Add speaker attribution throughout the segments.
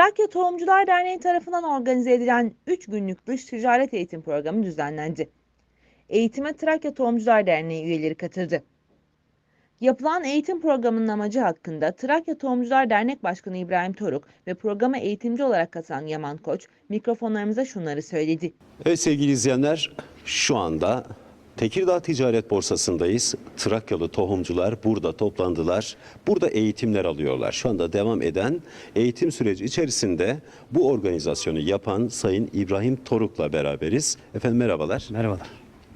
Speaker 1: Trakya Tohumcular Derneği tarafından organize edilen 3 günlük dış ticaret eğitim programı düzenlendi. Eğitime Trakya Tohumcular Derneği üyeleri katıldı. Yapılan eğitim programının amacı hakkında Trakya Tohumcular Dernek Başkanı İbrahim Toruk ve programa eğitimci olarak katılan Yaman Koç mikrofonlarımıza şunları söyledi.
Speaker 2: Evet sevgili izleyenler şu anda Tekirdağ Ticaret Borsası'ndayız. Trakyalı tohumcular burada toplandılar. Burada eğitimler alıyorlar. Şu anda devam eden eğitim süreci içerisinde bu organizasyonu yapan Sayın İbrahim Toruk'la beraberiz. Efendim merhabalar.
Speaker 3: Merhabalar.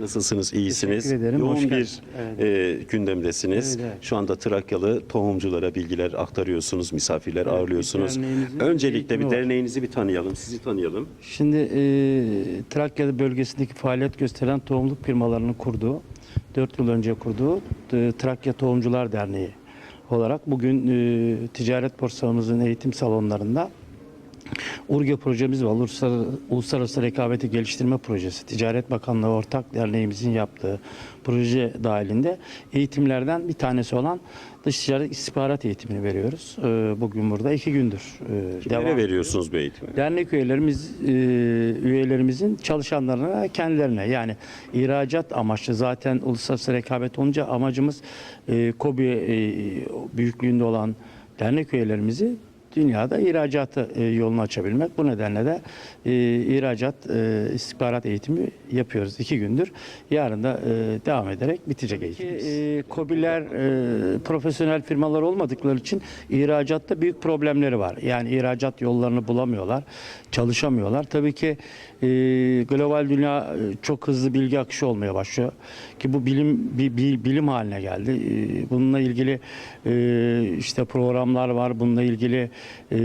Speaker 2: Nasılsınız? İyisiniz?
Speaker 3: Teşekkür ederim,
Speaker 2: Yoğun
Speaker 3: hoş
Speaker 2: bir
Speaker 3: geldin. Evet.
Speaker 2: e, gündemdesiniz.
Speaker 3: Evet, evet.
Speaker 2: Şu anda Trakyalı tohumculara bilgiler aktarıyorsunuz, misafirler ağırlıyorsunuz.
Speaker 3: derneğimizin
Speaker 2: Öncelikle bir
Speaker 3: var.
Speaker 2: derneğinizi bir tanıyalım, sizi tanıyalım.
Speaker 3: Şimdi e, Trakya bölgesindeki faaliyet gösteren tohumluk firmalarının kurduğu, 4 yıl önce kurduğu e, Trakya Tohumcular Derneği olarak bugün e, ticaret borsamızın eğitim salonlarında URGE projemiz var. Uluslararası, Uluslararası Rekabeti Geliştirme Projesi. Ticaret Bakanlığı ortak derneğimizin yaptığı proje dahilinde eğitimlerden bir tanesi olan dış ticaret istihbarat eğitimini veriyoruz. E, bugün burada iki gündür e,
Speaker 2: Kimlere veriyorsunuz bu eğitimi?
Speaker 3: Dernek üyelerimiz e, üyelerimizin çalışanlarına kendilerine yani ihracat amaçlı zaten uluslararası rekabet olunca amacımız e, KOBİ büyüklüğünde olan dernek üyelerimizi dünyada ihracatı e, yolunu açabilmek. Bu nedenle de e, ihracat e, istihbarat eğitimi yapıyoruz iki gündür. Yarın da devam ederek bitecek eğitimimiz. KOBİ'ler profesyonel firmalar olmadıkları için ihracatta büyük problemleri var. Yani ihracat yollarını bulamıyorlar, çalışamıyorlar. Tabii ki global dünya çok hızlı bilgi akışı olmaya başlıyor. Ki bu bilim bir, bilim haline geldi. Bununla ilgili işte programlar var. Bununla ilgili e,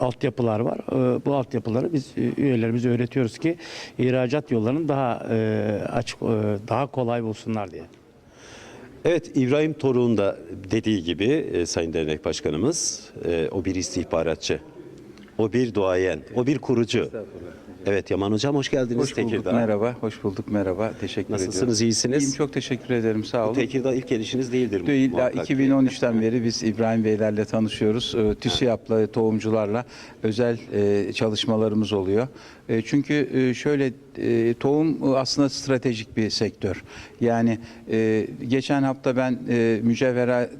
Speaker 3: altyapılar var. E, bu altyapıları biz e, üyelerimize öğretiyoruz ki ihracat yollarını daha e, açık, e, daha kolay bulsunlar diye.
Speaker 2: Evet İbrahim Toruk'un da dediği gibi e, Sayın Dernek Başkanımız e, o bir istihbaratçı. O bir duayen, o bir kurucu. Evet Yaman Hocam hoş geldiniz
Speaker 4: Hoş bulduk,
Speaker 2: Tekirdağ.
Speaker 4: merhaba. Hoş bulduk, merhaba. Teşekkür
Speaker 2: Nasılsınız,
Speaker 4: ediyorum.
Speaker 2: iyisiniz?
Speaker 4: İyiyim, çok teşekkür ederim, sağ olun.
Speaker 2: Tekirdağ ilk gelişiniz değildir
Speaker 4: Değil, ya,
Speaker 2: muhakkak.
Speaker 4: 2013'ten beri biz İbrahim Beylerle tanışıyoruz. Ee, TÜSİAD'la, tohumcularla özel e, çalışmalarımız oluyor. E, çünkü e, şöyle e, tohum aslında stratejik bir sektör. Yani e, geçen hafta ben e, mücevherat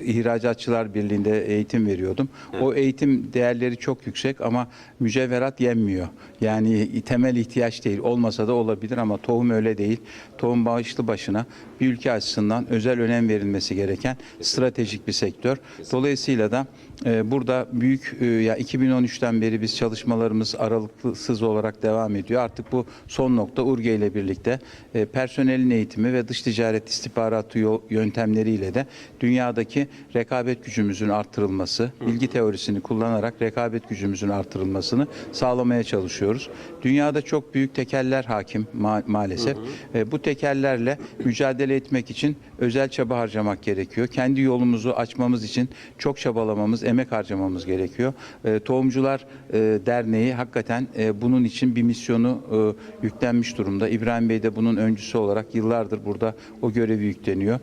Speaker 4: İhracatçılar Birliği'nde eğitim veriyordum. O eğitim değerleri çok yüksek ama mücevherat yenmiyor. Yani temel ihtiyaç değil. Olmasa da olabilir ama tohum öyle değil. Tohum başlı başına bir ülke açısından özel önem verilmesi gereken stratejik bir sektör. Dolayısıyla da e, burada büyük e, ya 2013'ten beri biz çalışmalarımız aralıksız olarak devam ediyor. Artık bu son nokta URGE ile birlikte e, personelin eğitimi ve dış ticaret istihbaratı yöntemleriyle de dünyadaki rekabet gücümüzün artırılması, bilgi teorisini kullanarak rekabet gücümüzün artırılmasını sağlamaya çalışıyoruz. Dünyada çok büyük tekeller hakim ma- maalesef. E, bu tekellerle mücadele etmek için özel çaba harcamak gerekiyor. Kendi yolumuzu açmamız için çok çabalamamız, emek harcamamız gerekiyor. E, Tohumcular e, Derneği hakikaten e, bunun için bir misyonu e, yüklenmiş durumda. İbrahim Bey de bunun öncüsü olarak yıllardır burada o görevi yükleniyor.